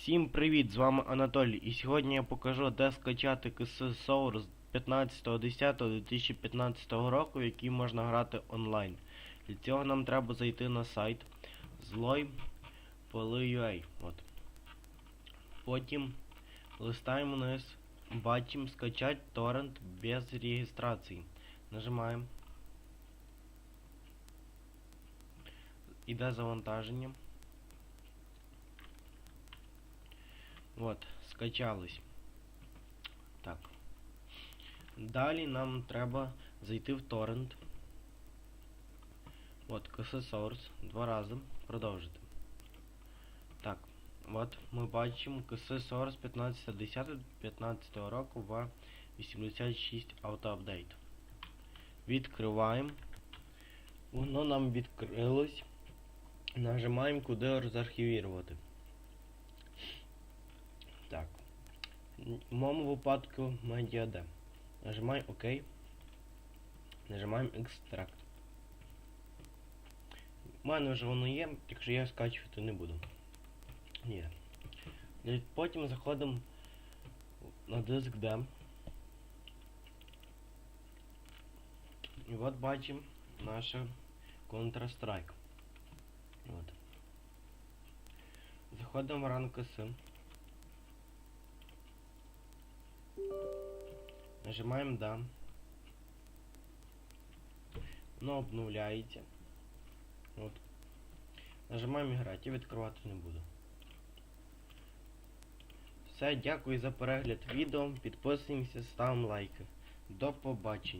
Всім привіт! З вами Анатолій. І сьогодні я покажу, де скачати KS Source 15.10.2015 року, в який можна грати онлайн. Для цього нам треба зайти на сайт zloi.ua. От. Потім листаємо вниз, бачимо скачать торрент без реєстрації. Нажимаємо. Іде завантаження. От, скачались. Так. Далі нам треба зайти в торрент. От, KS Source. Два рази. Продовжити. Так. От ми бачимо KS Source 15.10.15 року в 86 Auto-Update. Відкриваємо. Воно нам відкрилось. Нажимаємо куди розархівірувати. Так. В моєму випадку MediaD. Нажимаємо ОК. Нажимаємо Extract. У мене вже воно є, якщо я скачувати не буду. Є. Потім заходимо на диск D. І от бачимо наше Counter-Strike. Заходимо в ранг KS. Нажимаємо да. Воно обновляється. От. Нажимаємо «Іграти» я відкривати не буду. Все, дякую за перегляд відео. Підписуємося, ставимо лайки. До побачення.